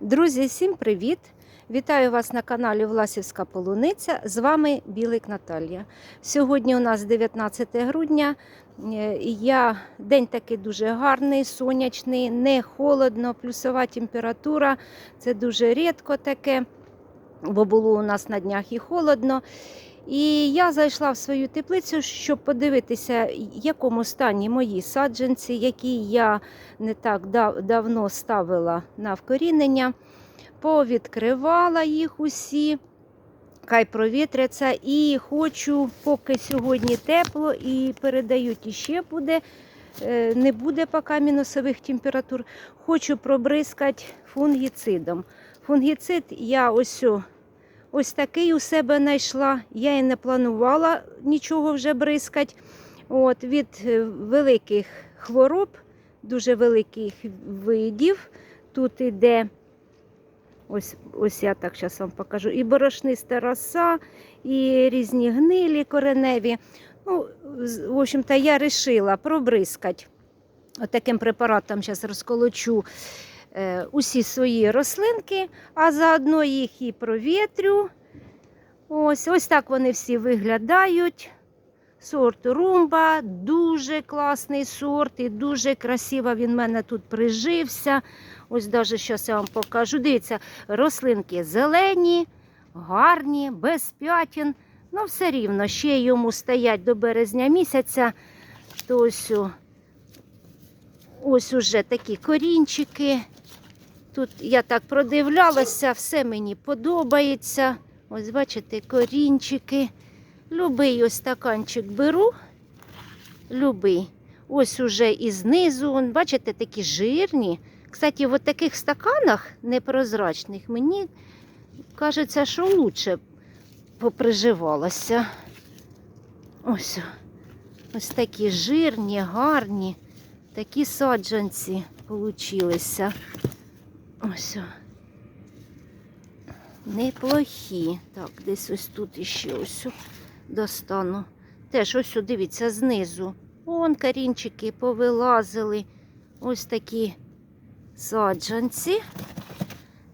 Друзі, всім привіт! Вітаю вас на каналі Власівська Полуниця. З вами Білик Наталія. Сьогодні у нас 19 грудня. Е, Я день такий дуже гарний, сонячний, не холодно, плюсова температура. Це дуже рідко таке, бо було у нас на днях і холодно. І я зайшла в свою теплицю, щоб подивитися, в якому стані мої саджанці, які я не так дав- давно ставила на вкорінення. Повідкривала їх усі, хай провітряться. І хочу, поки сьогодні тепло, і передають іще буде, е, не буде поки мінусових температур. Хочу пробризкати фунгіцидом. Фунгіцид я ось, ось такий у себе знайшла. Я і не планувала нічого вже бризкати. От, від е, великих хвороб, дуже великих видів. Тут іде, ось, ось я так зараз вам покажу, і борошниста роса, і різні гнилі кореневі. Ну, в общем-то, я вирішила пробризкати таким препаратом, зараз розколочу усі свої рослинки, а заодно їх і провітрю. Ось, ось так вони всі виглядають. Сорт румба, дуже класний сорт і дуже красиво він в мене тут прижився. Ось навіть зараз я вам покажу. Дивіться, рослинки зелені, гарні, без п'ятін. Ну, все рівно, ще йому стоять до березня місяця. То ось, ось уже такі корінчики. Тут я так продивлялася, все мені подобається. Ось бачите, корінчики. Любий ось стаканчик беру. Любий. Ось уже і знизу, бачите, такі жирні. Кстати, в таких стаканах непрозрачних мені кажеться, що лучше поприживалося. Ось. Ось такі жирні, гарні, такі саджанці получилися. Ось. Неплохі. Так, десь ось тут іще ось достану. Теж ось, дивіться, знизу. Вон корінчики повилазили. Ось такі саджанці.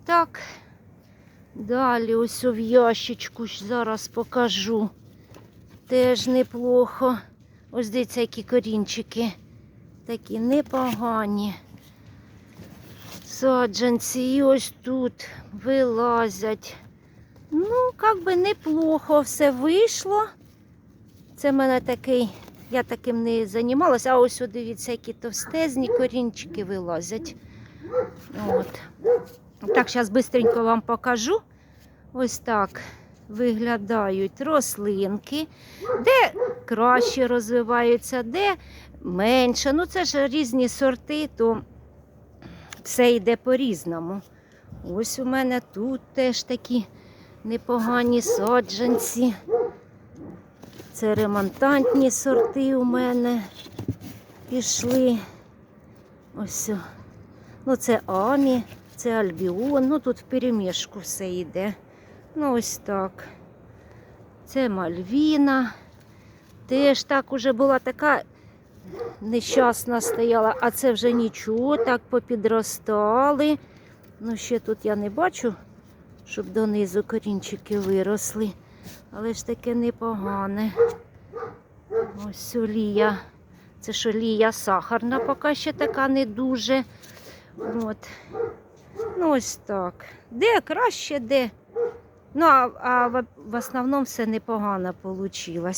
Так. Далі ось в ящичку зараз покажу. Теж неплохо. Ось дивіться, які корінчики. Такі непогані. Саджанці і ось тут вилазять. Ну, як би неплохо все вийшло. Це в мене такий, я таким не займалася, а ось дивіться, які товстезні корінчики вилазять. От. Так, зараз швидко вам покажу. Ось так виглядають рослинки, де краще розвиваються, де менше. Ну, це ж різні сорти, то все йде по-різному. Ось у мене тут теж такі непогані саджанці. Це ремонтантні сорти у мене пішли. Ось. Ну, це Амі, це Альбіон. Ну тут в перемішку все йде. Ну, ось так. Це Мальвіна. Теж так уже була така нещасна стояла, а це вже нічого, так попідростали. Ну, ще тут я не бачу, щоб донизу корінчики виросли. Але ж таке непогане. Ось олія. Це ж олія сахарна, поки ще така не дуже. От. Ну, ось так. Де краще, де. Ну, а, а в, в основному все непогано вийшло.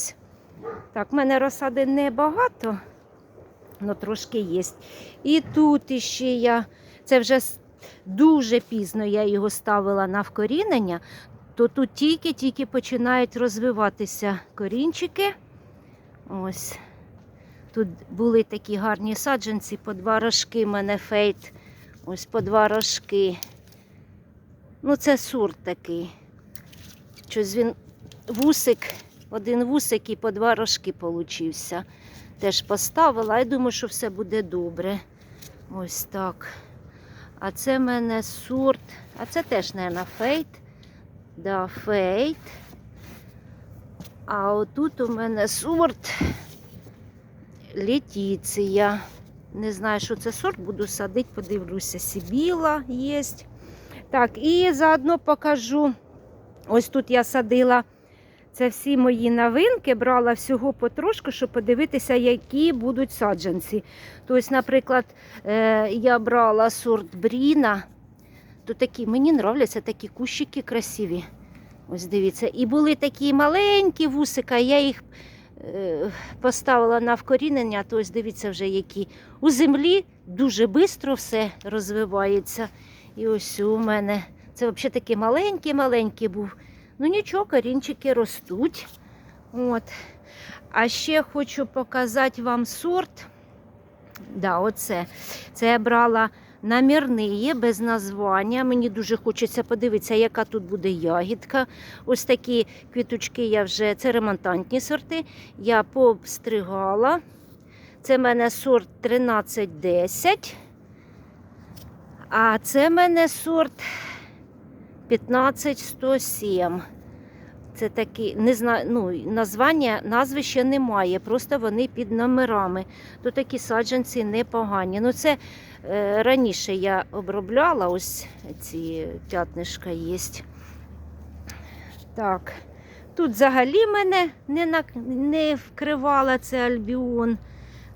Так, в мене розсади небагато, але трошки є. І тут іще я, це вже дуже пізно я його ставила на вкорінення, то тут тільки-тільки починають розвиватися корінчики. Ось. Тут були такі гарні саджанці, по два рожки мене фейт. Ось по два рожки. Ну, це сорт такий. Щось він вусик, один вусик і по два рожки получився. Теж поставила, я думаю, що все буде добре. Ось так. А це в мене сорт, а це теж, мабуть, фейт. Да, фейт. А отут у мене сорт Летіція. Не знаю, що це сорт, буду садити, подивлюся. Сібіла є. Так, і заодно покажу. Ось тут я садила це всі мої новинки, брала всього потрошку, щоб подивитися, які будуть саджанці. Тобто, наприклад, е, я брала сорт Бріна. То такі, мені нравляться такі кущики красиві. Ось дивіться. І були такі маленькі вусика, я їх е, поставила на вкорінення, то ось дивіться вже які. У землі дуже швидко все розвивається. І ось у мене це взагалі такий маленький-маленький був. Ну нічого, корінчики ростуть. От. А ще хочу показати вам сорт. Да, оце. Це я брала намірні, без названня. Мені дуже хочеться подивитися, яка тут буде ягідка. Ось такі квіточки я вже, це ремонтантні сорти. Я пообстригала. Це в мене сорт 1310. А це в мене сорт 15107. Це такі, не знаю, ну, названня, назви ще немає, просто вони під номерами. То такі саджанці непогані. Ну, це е, раніше я обробляла, ось ці п'ятнишка є. Так, тут взагалі мене не, на, не вкривала це альбіон.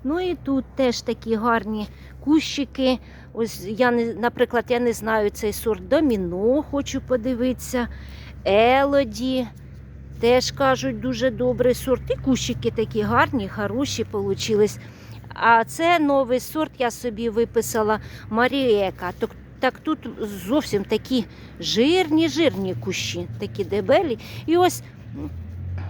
Ну і тут теж такі гарні кущики. Ось я наприклад, я не знаю цей сорт доміно, хочу подивитися. Елоді. Теж кажуть, дуже добрий сорт. І кущики такі гарні, хороші получились. А це новий сорт я собі виписала Маріека. Так, так тут зовсім такі жирні, жирні кущі, такі дебелі. І ось,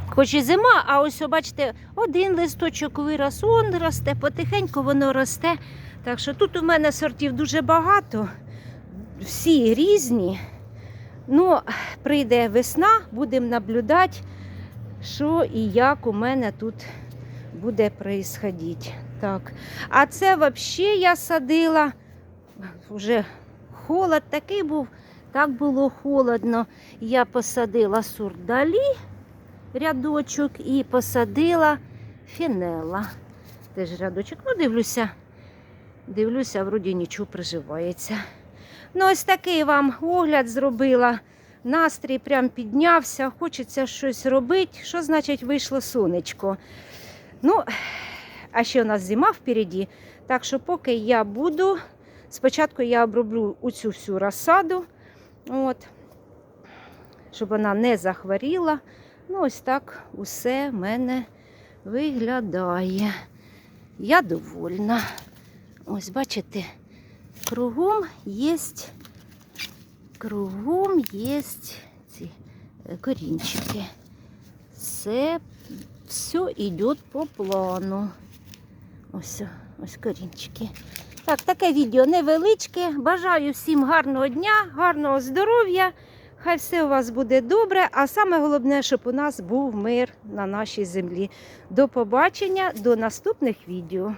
хоч і зима, а ось, бачите, один листочок вирос, он росте, потихеньку воно росте. Так що тут у мене сортів дуже багато, всі різні. Ну, прийде весна, будемо наблюдати, що і як у мене тут буде происходити. Так. А це взагалі я садила, вже холод такий був, так було холодно. Я посадила сорт далі, рядочок, і посадила фінела. Теж рядочок. Ну, дивлюся, дивлюся, вроді нічого приживається. Ну, ось такий вам огляд зробила. Настрій прям піднявся, хочеться щось робити. Що значить вийшло сонечко? Ну, а ще у нас зима впереді. Так що, поки я буду, спочатку я оброблю оцю всю розсаду, от, щоб вона не захворіла. Ну, ось так усе в мене виглядає. Я довольна. Ось, бачите, кругом є кругом є ці е, корінчики. Все, все йде по плану. Ось, ось корінчики. Так, таке відео невеличке. Бажаю всім гарного дня, гарного здоров'я. Хай все у вас буде добре, а саме головне, щоб у нас був мир на нашій землі. До побачення, до наступних відео.